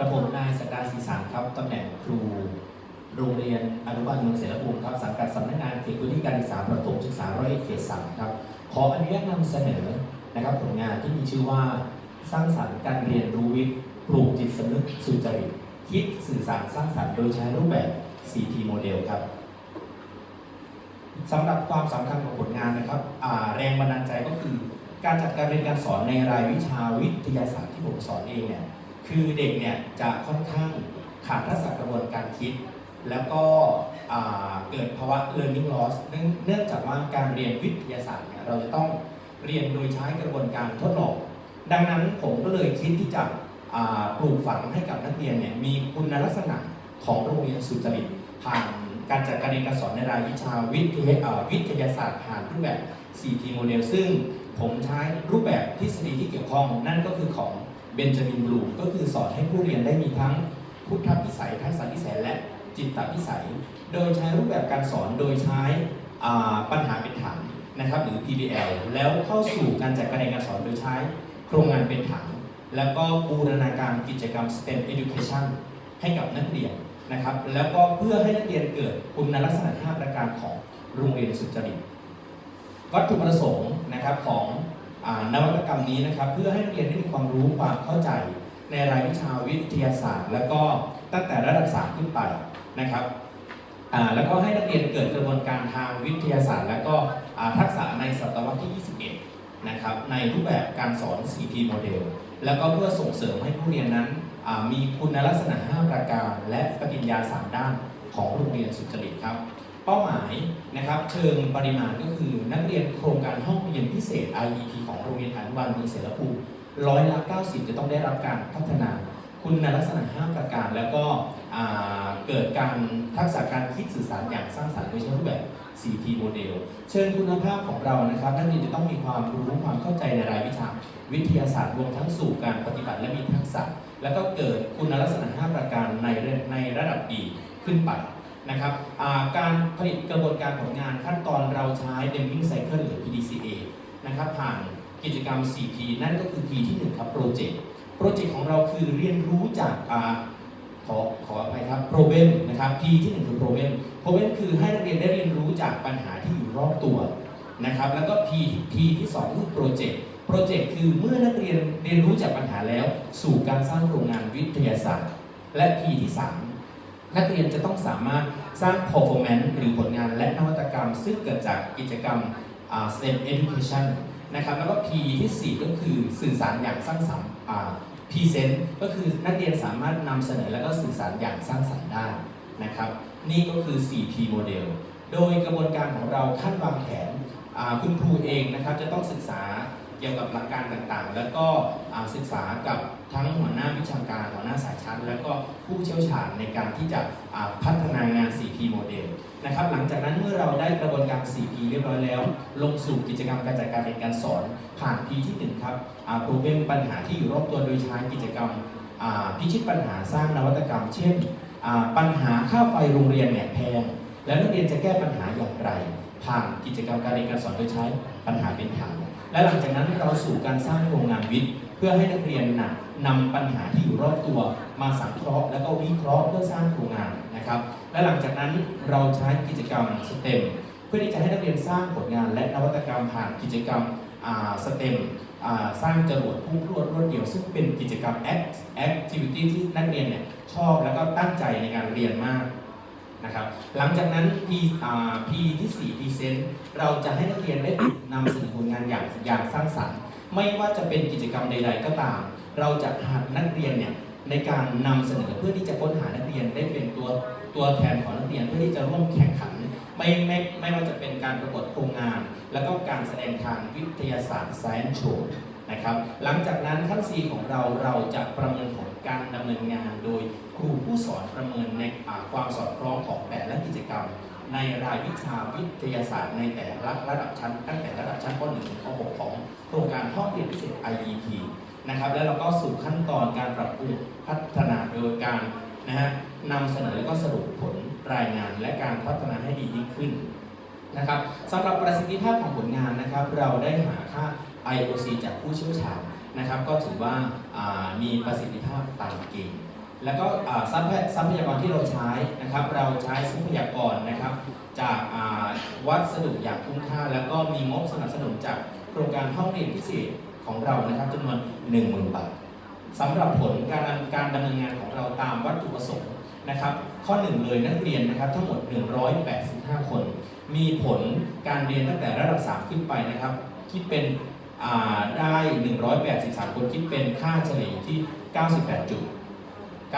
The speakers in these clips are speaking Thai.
ระผมนายสักดาศรีสารครับตำแหน่งครู โรงเรียนอนุบาลเมืองเสรภูมิครับสังกัดสำนักงานเขตพื้นที่การศึกษาประถมศึกษาร้อยเอ็ดเขตสามครับขออนุญาตนำเสนอนะครับผลงานที่มีชื่อว่าสร้างสรรค์การเรียนรู้วิทย์ปลูกจิตสำนึกสุจริตคิดสื่อสารสร้างสรรค์โดยใช้รูปแบบ 4T โมเดลครับสำหรับความสำคัญของผลงานนะครับแรงบันดาลใจก็คือ การจัดการเรียนการสอนในรายวิชาวิทยาศาสตร์ที่ผมสอนเองเนี่ย คือเด็กเนี่ยจะค่อนข้างขาดทักษะกระบวนการคิด แล้วก็เกิดภาวะ learning loss เนื่องจากว่าการเรียนวิทยาศาสตร์เนี่ยเราจะต้องเรียนโดยใช้กระบวนการทดลอง ดังนั้นผมก็เลยคิดที่จะปลูกฝังให้กับนักเรียนเนี่ยมีคุณลักษณะของโรงเรียนสุจริตผ่านการจัดการเรียนการสอนในรายวิชาวิทยาอ่าวิทยาศาสตร์ผ่านรูปแบบ 4T โมเดลซึ่งผมใช้รูปแบบทฤษฎีที่เกี่ยวข้องนั่นก็คือของ เบนจามินบลูก็คือสอนให้ผู้เรียนได้มีทั้งพุทธพิสัยทักษะพิสัยและจิตตพิสัย โดยใช้รูปแบบการสอนโดยใช้ปัญหาเป็นฐานนะครับหรือ PBL แล้วเข้าสู่การจัดการเรียนการสอนโดยใช้โครงงานเป็นฐานแล้วก็บูรณาการกิจกรรม STEM Education ให้กับนักเรียนนะครับ แล้วก็เพื่อให้นักเรียนเกิดคุณลักษณะ5ประการของโรงเรียนสุจริตวัตถุประสงค์นะครับของ นวัตกรรมนี้นะครับ เพื่อให้นักเรียนได้มีความรู้ความเข้าใจในรายวิชาวิทยาศาสตร์ แล้วก็ตั้งแต่ระดับสามขึ้นไปนะครับแล้วก็ให้นักเรียนเกิดกระบวนการทางวิทยาศาสตร์ แล้วก็ทักษะในศตวรรษที่ 21 นะครับ ในรูปแบบการสอน 4P โมเดลแล้วก็เพื่อส่งเสริมให้ผู้เรียนนั้นมีคุณลักษณะ 5 ประการ และปฏิญญา 3 ด้านของโรงเรียนสุจริตครับ เป้าหมายนะครับเชิงปริมาณก็คือนักเรียนโครงการห้องเรียนพิเศษ IEP ของโรงเรียนอนุบาลเมืองเสรภูมิร้อยละ 90 จะต้องได้รับการพัฒนาคุณลักษณะ5ประการแล้วก็เกิดการทักษะการคิดสื่อสารอย่างสร้างสรรค์โดยใช้รูปแบบ 4T โมเดล เชิญคุณภาพของเรานะครับนักเรียนจะต้องมีความรู้ความเข้าใจในรายวิชา วิทยาศาสตร์รวมทั้งสู่การปฏิบัติและมีทักษะ แล้วก็เกิดคุณลักษณะ 5 ประการในในระดับดีขึ้นไป นะครับการผลิตกระบวนการผลงานขั้นตอนเราใช้ Deming Cycle หรือ PDCA นะครับผ่านกิจกรรม 4P นั่นก็คือ P ที่ 1 ครับ Project โปรเจกต์ของเราคือเรียนรู้จากอขอขออภัยครับ problem นะครับ P ที่หนึ่งคือ problem problem คือให้นักเรียนได้เรียนรู้จากปัญหาที่อยู่รอบตัวนะครับแล้วก็ P P ที่สองคือ project project คือเมื่อนักเรียนเรียนรู้จากปัญหาแล้ว สู่การสร้างโรงงานวิทยาศาสตร์ และ P ที่สาม นักเรียนจะต้องสามารถสร้าง performance หรือผลงานและนวัตกรรม ซึ่งเกิดจากกิจกรรม STEM education นะครับแล้วก็ P ที่สี่ก็คือสื่อสารอย่างสร้างสรรค์อ่าพรีเซนต์ก็คือนักเรียนสามารถนำเสนอและก็สื่อสารอย่างสร้างสรรค์ได้นะครับ นี่ก็คือ 4P โมเดลโดยกระบวนการของเราขั้นวางแผนคุณครูเองนะครับจะต้องศึกษา เกี่ยวกับหลักการต่างๆ แล้วก็ศึกษากับทั้งหัวหน้าวิชาการหัวหน้าสายชั้น แล้วก็ผู้เชี่ยวชาญในการที่จะพัฒนางาน 4P โมเดลนะครับหลังจากนั้นเมื่อเราได้กระบวนการ 4P เรียบร้อยแล้ว ลงสู่กิจกรรมการจัดการเรียนการสอน ผ่าน P ที่ 1 ครับอ่า problem ปัญหาที่อยู่รอบตัวโดยใช้กิจกรรมพิชิตปัญหาสร้างนวัตกรรม เช่น ปัญหาค่าไฟโรงเรียนเนี่ยแพง แล้วนักเรียนจะแก้ปัญหาอย่างไร ผ่านกิจกรรมการเรียนการสอนโดยใช้ปัญหาเป็นฐาน และหลังจากนั้นเราสู่การสร้างโรงงานวิทย์ เพื่อให้นักเรียนนะนำปัญหาที่อยู่รอบตัวมาสังเคราะห์แล้วก็วิเคราะห์เพื่อสร้างโครงงานนะครับ และหลังจากนั้นเราใช้กิจกรรมสเต็มเพื่อที่จะให้นักเรียนสร้างผลงาน และนวัตกรรมผ่านกิจกรรมสเต็มสร้างจรวดพุ่งรวดรวดเดียว ซึ่งเป็นกิจกรรม act activity ที่นักเรียนเนี่ยชอบแล้วก็ตั้งใจในการเรียนมาก นะครับหลังจากนั้น P อ่ที่4 present เราจะให้นักเรียนได้นำเสนอผลงานอย่างอย่างสร้างสรรค์ ไม่ว่าจะเป็นกิจกรรมใด ๆ ก็ตาม เราจะหัดนักเรียนเนี่ยในการนำเสนอเพื่อที่จะค้นหานักเรียนได้เป็นตัวตัวแทนของนักเรียนเพื่อที่จะร่วมแข่งขันไม่ไม่ไม่ว่าจะเป็นการประกวดโครงงาน แล้วก็การแสดงทางวิทยาศาสตร์ science show นะครับหลังจากนั้นขั้น C ของเราเราจะประเมินผล การดำเนินงานโดยครูผู้สอนประเมินในความสอดคล้องของแต่ละกิจกรรม ในรายวิชาวิทยาศาสตร์ในแต่ละระดับชั้น ตั้งแต่ระดับชั้นป .1 ถึงป .6 ของโครงการห้องเรียนพิเศษ IEP นะครับแล้วเราก็สู่ขั้นตอนการปรับปรุงพัฒนาโดยการนะฮะนำเสนอแล้วก็สรุปผลรายงานและการพัฒนาให้ดียิ่งขึ้นนะครับสำหรับประสิทธิภาพของผลงานนะครับ เราได้หาค่า IOC จากผู้เชี่ยวชาญ นะครับ ก็ถือว่ามีประสิทธิภาพตามเกณฑ์แล้วก็ทรัพยากรที่เราใช้นะครับ เราใช้ทรัพยากรนะครับ จากวัสดุอย่างคุ้มค่า แล้วก็มีงบสนับสนุนจากโครงการห้องเรียนพิเศษของเรานะครับจำนวน 10,000 บาทสำหรับผลการการดำเนินงานของเราตามวัตถุประสงค์นะครับ ข้อหนึ่งเลยนักเรียนนะครับทั้งหมด 185 คน มีผลการเรียนตั้งแต่ระดับ 3 ขึ้นไปนะครับ คิดเป็น ได้ 183 คนคิดเป็นค่าเฉลี่ยที่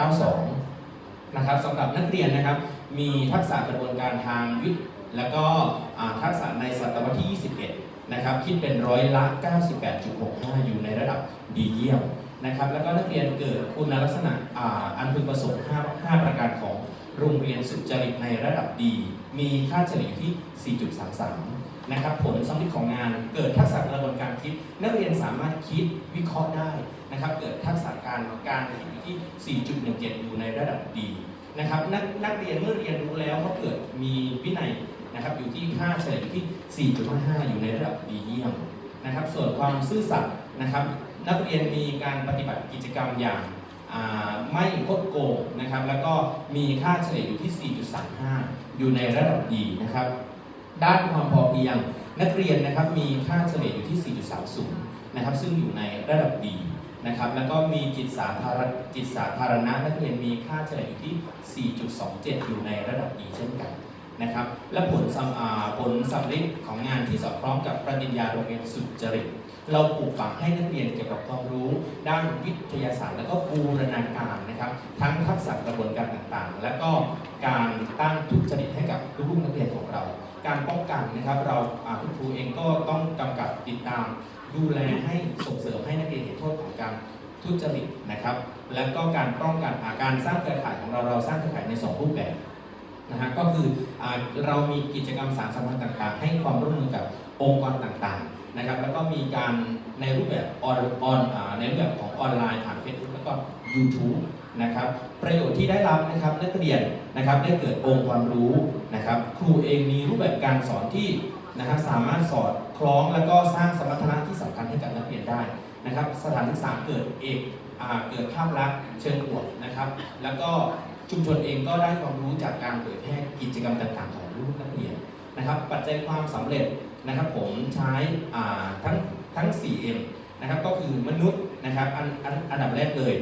98.92 นะครับสำหรับนักเรียนนะครับ มีทักษะกระบวนการทางวิทย์ แล้วก็ทักษะในศตวรรษที่ 21 นะครับ คิดเป็นร้อยละ 98.65 อยู่ในระดับดีเยี่ยมนะครับ แล้วก็นักเรียนเกิดคุณลักษณะอ,อันพึงประสงค์ 5 5 ประการของโรงเรียนสุจริตในระดับดี มีค่าเฉลี่ยที่ 4.33 นะครับ ผลสำลิดของงาน นักเรียนสามารถคิดวิเคราะห์ได้นะครับ เกิดทักษะการการคิดอยู่ที่ 4.17 อยู่ในระดับดีนะครับนักนักเรียนเมื่อเรียนรู้แล้วก็เกิดมีวินัยนะครับอยู่ที่ค่าเฉลี่ยอยู่ที่ 4.55 อยู่ในระดับดีเยี่ยมนะครับ ส่วนความซื่อสัตย์นะครับ นักเรียนมีการปฏิบัติกิจกรรมอย่างไม่คดโกงนะครับ แล้วก็มีค่าเฉลี่ยอยู่ที่ 4.35 อยู่ในระดับดีนะครับ ด้านความพอเพียง นักเรียนนะครับมีค่าเฉลี่ยอยู่ที่ 4.30 นะครับ ซึ่งอยู่ในระดับดีนะครับ แล้วก็มีจิตสาธารณจิตสาธารณะนักเรียนมีค่าเฉลี่ยอยู่ที่ 4.27 อยู่ในระดับดีเช่นกันนะครับ และผลสำาผลสำเร็จของงานที่สอดคล้องกับปริญญาโรงเรียนสุจริตเราปลูกฝังให้นักเรียนเกี่ยวกับความรู้ ด้านวิทยาศาสตร์ และก็บูรณาการนะครับ ทั้งทักษะกระบวนการต่างๆ และก็การต้านทุจริตให้กับลูกนักเรียนของเรา การป้องกันนะครับ เราคุณครูเองก็ต้องกำกับติดตาม ดูแลให้ส่งเสริมให้นักเรียนเห็นโทษของการทุจริตนะครับ แล้วก็การป้องกันอาการสร้างเครือข่ายของเราเราสร้างเครือข่ายในสองรูปแบบนะฮะก็คืออเรามีกิจกรรมสารสัมพันธ์ต่าง ๆ ให้ความร่วมมือกับองค์กรต่างๆ นะครับ แล้วก็มีการในรูปแบบออนออนในรูปแบบของออนไลน์ผ่าน Facebook แล้วก็ YouTube นะครับ ประโยชน์ที่ได้รับนะครับนักเรียนนะครับได้เกิดองค์ความรู้นะครับ ครูเองมีรูปแบบการสอนที่นะครับสามารถสอดคล้องแล้วก็สร้างสมรรถนะที่สำคัญให้กับนักเรียนได้นะครับ สถานศึกษาเกิดเอกเกิดภาพลักษณ์เชิงบวกนะครับ แล้วก็ชุมชนเองก็ได้ความรู้จากการเผยแพร่กิจกรรมต่างๆของลูกนักเรียนนะครับ ปัจจัยความสำเร็จ นะครับผมใช้ทั้งทั้ง 4M นะครับก็คือมนุษย์นะครับอันอันอันดับแรกเลย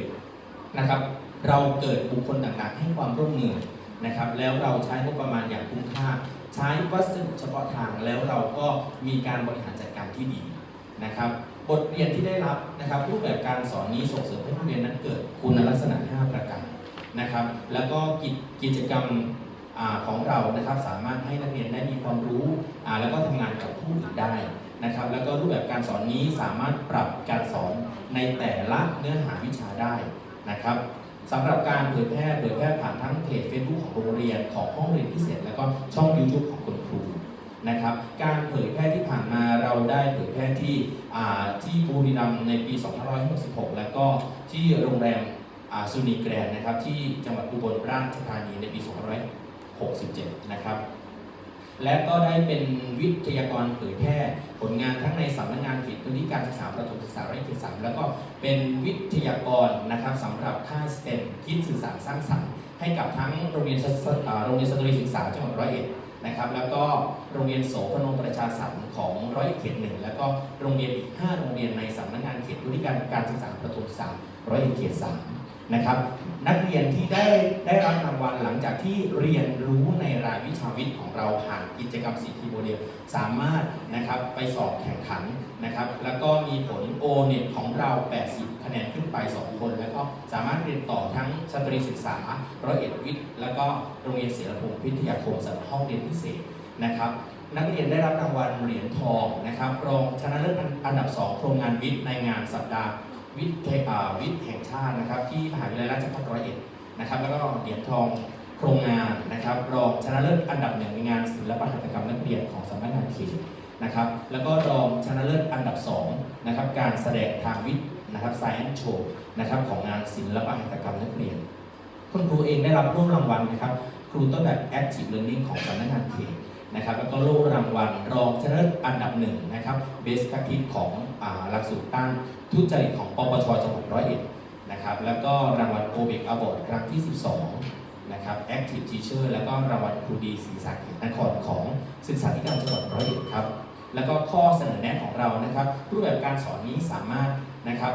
นะครับเราเกิดบุคคลต่างๆให้ความร่วมมือนะครับแล้วเราใช้งบประมาณอย่างคุ้มค่า ใช้วัสดุเฉพาะทางแล้วเราก็มีการบริหารจัดการที่ดีนะครับบทเรียนที่ได้รับนะครับรูปแบบการสอนนี้ส่งเสริมให้ผู้เรียนนั้นเกิดคุณลักษณะ 5 ประการนะครับแล้วก็กิจกิจกรรม ของเรานะครับสามารถให้นักเรียนได้มีความรู้แล้วก็ทำงานกับผู้อื่นได้นะครับ แล้วก็รูปแบบการสอนนี้สามารถปรับการสอนในแต่ละเนื้อหาวิชาได้นะครับสำหรับการเผยแพร่เผยแพร่ผ่านทั้งเพจ Facebook ของโรงเรียนของห้องเรียนพิเศษ แล้วก็ช่อง YouTube ของคุณครูนะครับ การเผยแพร่ที่ผ่านมาเราได้เผยแพร่ที่ที่บุรีรัมย์ในปี 2566 แล้วก็ที่โรงแรมซูนีแกรนนะครับที่จังหวัดอุบลราชธานีในปี 2567 นะครับ และก็ได้เป็นวิทยากรเผยแพร่ผลงานทั้งในสำนักงานเขตพื้นที่การศึกษาประถมศึกษาไร่เขตสามแล้วก็เป็นวิทยากรนะครับสำหรับค่ายสเต็มคิดสื่อสารสร้างสรรค์ให้กับทั้งโรงเรียนโรงเรียนสตรีศึกษาจังหวัดร้อยเอ็ดนะครับแล้วก็โรงเรียนโสพนมประชาสรรค์ของร้อยเอ็ดเขตหนึ่งแล้วก็โรงเรียนอีก 5 โรงเรียนในสำนักงานเขตพื้นที่การการศึกษาประถมศึกษาร้อยเอ็ดเขตสามนะครับ นักเรียนที่ได้ได้รับรางวัลหลังจากที่เรียนรู้ในรายวิชาวิทย์ของเราผ่านกิจกรรมสีทีโมเดลสามารถนะครับไปสอบแข่งขันนะครับ แล้วก็มีผล O เน็ตของเรา 80 คะแนนขึ้นไป 2 คน แล้วก็สามารถเรียนต่อทั้งสตรีศึกษาร้อยเอ็ดวิทย์ แล้วก็โรงเรียนเสรภูมิพิทยาคมสำหรับห้องเรียนพิเศษนะครับนักเรียนได้รับรางวัลเหรียญทองนะครับรองชนะเลิศอันดับ 2 โครงงานวิทย์ในงานสัปดาห์ วิทย์วิทย์แห่งชาตินะครับ ที่มหาวิทยาลัยราชภัฏร้อยเอ็ดนะครับ แล้วก็เหรียญทองโครงงานนะครับรองชนะเลิศอันดับหนึ่งในงานศิลปหัตถกรรมนักเรียนของสำนักงานเขตนะครับ แล้วก็รองชนะเลิศอันดับ2นะครับการแสดงทางวิทย์นะครับ Science Show นะครับของงานศิลปหัตถกรรมนักเรียน คุณครูเองได้รับร่วมรางวัลนะครับ ครูต้นแบบ Active Learning ของสำนักงานเขต นะครับแล้วก็โล่รางวัลรองชนะเลิศอันดับหนึ่งนะครับ Best Practice ของหลักสูตรต้านทุจริตของปปชจังหวัดร้อยเอ็ดนะครับแล้วก็รางวัลโอเบกอ w อ r d ครั้งที่ 12นะครับ Active Teacher แล้วก็รางวัลครูดีศรีสะเกษนครของศึกษาธิการจังหวัดร้อยเอ็ดครับแล้วก็ข้อเสนอแนะของเรานะครับ รูปแบบการสอนนี้สามารถนะครับ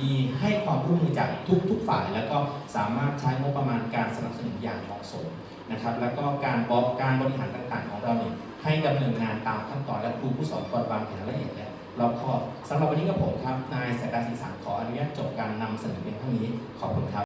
มีให้ความร่วมมือจากทุกทุกฝ่าย แล้วก็สามารถใช้งบประมาณการสนับสนุนอย่างเหมาะสม นะครับ แล้วก็การบอกการบริหารต่างๆ ของเราเนี่ยให้ดำเนินงานตามขั้นตอนและครูผู้สอนก่อนวางแผนละเอียดและรอบคอบสำหรับวันนี้กับผมครับนายสายการสื่อสารขออนุญาตจบการนำเสนอเพียงเท่านี้ขอบคุณครับ